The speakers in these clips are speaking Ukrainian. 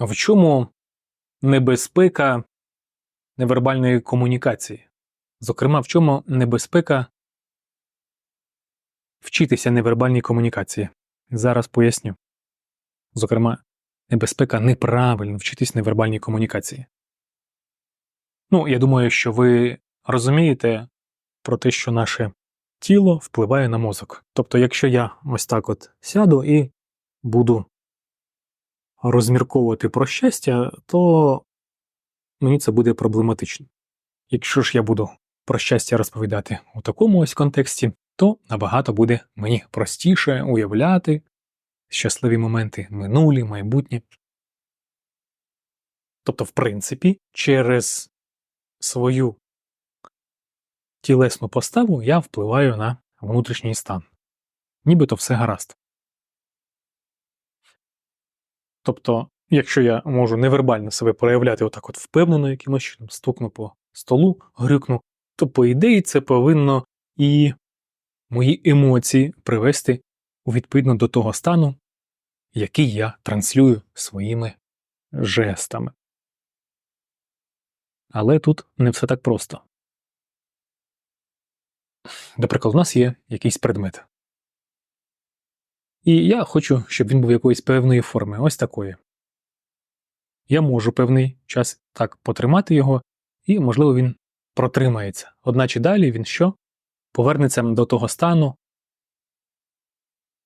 В чому небезпека невербальної комунікації? Зокрема, в чому небезпека вчитися невербальній комунікації? Зараз поясню. Зокрема, небезпека неправильно вчитись невербальній комунікації. Ну, я думаю, що ви розумієте про те, що наше тіло впливає на мозок. Тобто, якщо я ось так от сяду і буду розмірковувати про щастя, то мені це буде проблематично. Якщо ж я буду про щастя розповідати у такому ось контексті, то набагато буде мені простіше уявляти щасливі моменти минулі, майбутні. Тобто, в принципі, через свою тілесну поставу я впливаю на внутрішній стан. Нібито все гаразд. Тобто, якщо я можу невербально себе проявляти отак от впевнено якимось чином, стукну по столу, грюкну, то, по ідеї, це повинно і мої емоції привести відповідно до того стану, який я транслюю своїми жестами. Але тут не все так просто. Наприклад, у нас є якийсь предмет. І я хочу, щоб він був якоїсь певної форми, ось такої. Я можу певний час так потримати його, і, можливо, він протримається. Одначе далі він що? Повернеться до того стану,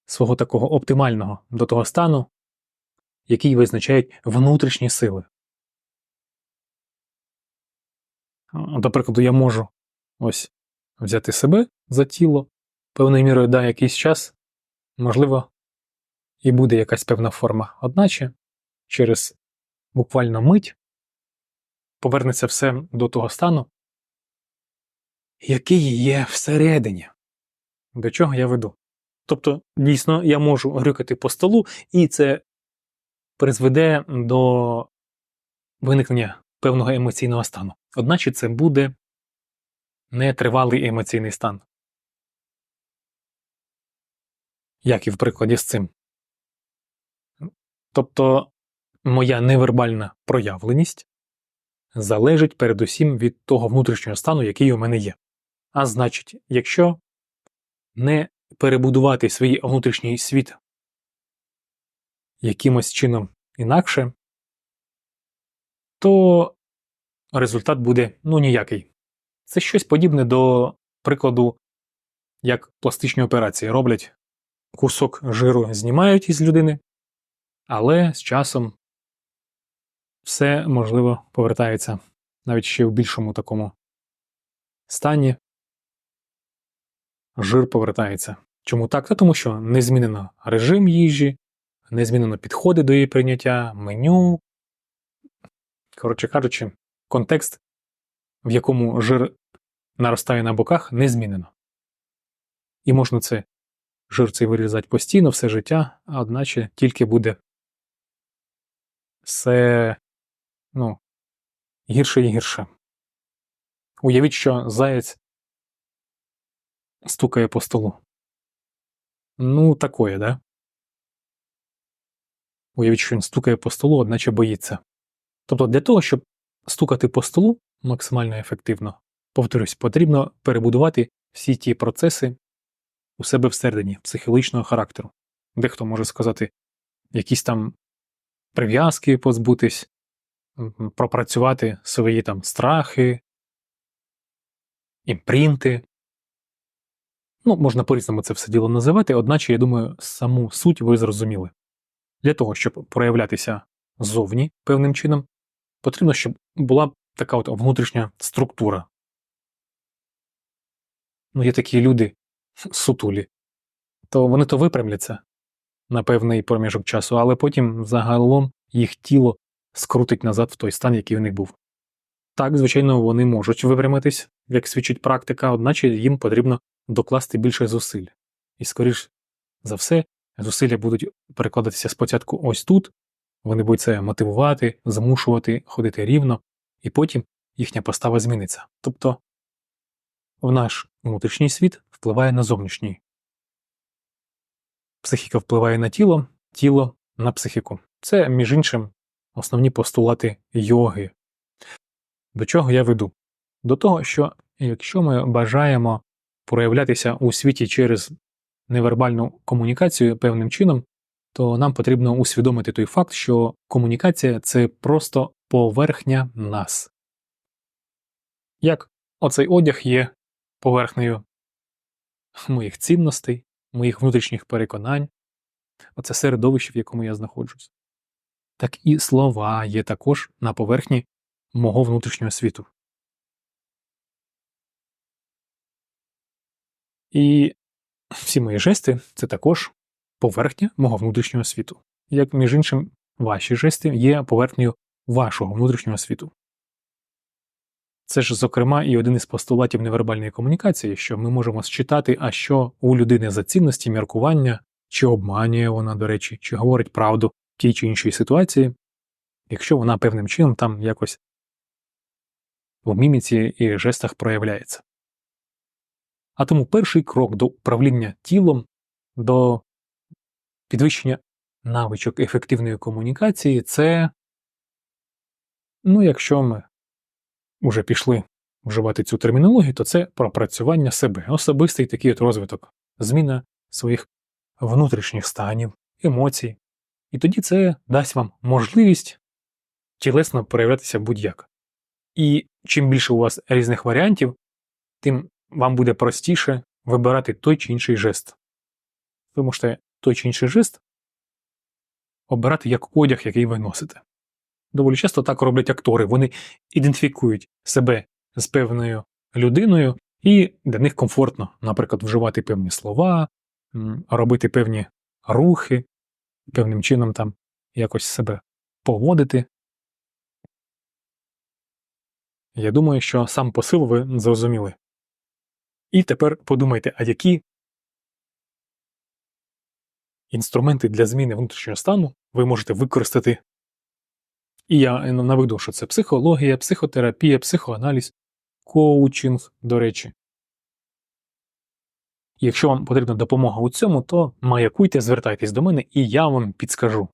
свого такого оптимального, до того стану, який визначають внутрішні сили. До прикладу, я можу ось взяти себе за тіло, певною мірою да, якийсь час, можливо, і буде якась певна форма, одначе через буквально мить повернеться все до того стану, який є всередині. До чого я веду? Тобто, дійсно, я можу грюкати по столу, і це призведе до виникнення певного емоційного стану. Одначе це буде нетривалий емоційний стан. Як і в прикладі з цим. Тобто моя невербальна проявленість залежить передусім від того внутрішнього стану, який у мене є. А значить, якщо не перебудувати свій внутрішній світ якимось чином інакше, то результат буде ну ніякий. Це щось подібне до прикладу, як пластичні операції роблять кусок жиру знімають із людини, але з часом все можливо повертається навіть ще в більшому такому стані. Жир повертається. Чому так? Та тому що не змінено режим їжі, не змінено підходи до її прийняття, меню. Коротше кажучи, контекст, в якому жир наростає на боках, не змінено. І можна це жир вирізати постійно все життя, одначе тільки буде все ну, гірше і гірше. Уявіть, що заєць стукає по столу. Ну, такое, да? Уявіть, що він стукає по столу, одначе боїться. Тобто, для того, щоб стукати по столу максимально ефективно, повторюсь, потрібно перебудувати всі ті процеси у себе всередині, психологічного характеру. Дехто може сказати, якісь там прив'язки позбутись, пропрацювати свої там страхи, імпринти. Ну, можна по-різному це все діло називати, одначе, я думаю, саму суть ви зрозуміли. Для того, щоб проявлятися ззовні певним чином, потрібно, щоб була така от внутрішня структура. Ну, є такі люди сутулі, то вони то випрямляться на певний проміжок часу, але потім загалом їх тіло скрутить назад в той стан, який у них був. Так, звичайно, вони можуть випрямитись, як свідчить практика, одначе їм потрібно докласти більше зусиль. І, скоріш за все, зусилля будуть перекладатися спочатку ось тут, вони будуть це мотивувати, змушувати ходити рівно, і потім їхня постава зміниться. Тобто в наш внутрішній світ впливає на зовнішній. Психіка впливає на тіло, тіло на психіку. Це, між іншим, основні постулати йоги. До чого я веду? До того, що якщо ми бажаємо проявлятися у світі через невербальну комунікацію певним чином, то нам потрібно усвідомити той факт, що комунікація це просто поверхня нас. Як оцей одяг є поверхнею моїх цінностей, моїх внутрішніх переконань, оце середовище, в якому я знаходжусь. Так і слова є також на поверхні мого внутрішнього світу. І всі мої жести це також поверхня мого внутрішнього світу. Як, між іншим, ваші жести є поверхнею вашого внутрішнього світу. Це ж, зокрема, і один із постулатів невербальної комунікації, що ми можемо считати, а що у людини за цінності, міркування, чи обманює вона, до речі, чи говорить правду в тій чи іншій ситуації, якщо вона певним чином там якось в міміці і жестах проявляється. А тому перший крок до управління тілом, до підвищення навичок ефективної комунікації це, ну, якщо ми вже пішли вживати цю термінологію, то це пропрацювання себе, особистий такий от розвиток, зміна своїх внутрішніх станів, емоцій. І тоді це дасть вам можливість тілесно проявлятися будь-як. І чим більше у вас різних варіантів, тим вам буде простіше вибирати той чи інший жест. Ви можете той чи інший жест обирати як одяг, який ви носите. Доволі часто так роблять актори. Вони ідентифікують себе з певною людиною, і для них комфортно, наприклад, вживати певні слова, робити певні рухи, певним чином там якось себе поводити. Я думаю, що сам посил ви зрозуміли. І тепер подумайте, а які інструменти для зміни внутрішнього стану ви можете використати. І я наведу, що це психологія, психотерапія, психоаналіз, коучинг, до речі. Якщо вам потрібна допомога у цьому, то маякуйте, звертайтесь до мене, і я вам підскажу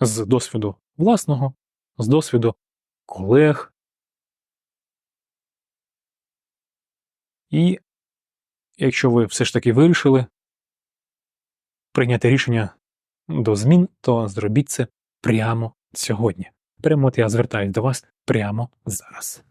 з досвіду власного, з досвіду колег. І якщо ви все ж таки вирішили прийняти рішення до змін, то зробіть це прямо сьогодні. Прямо от я звертаюсь до вас прямо зараз.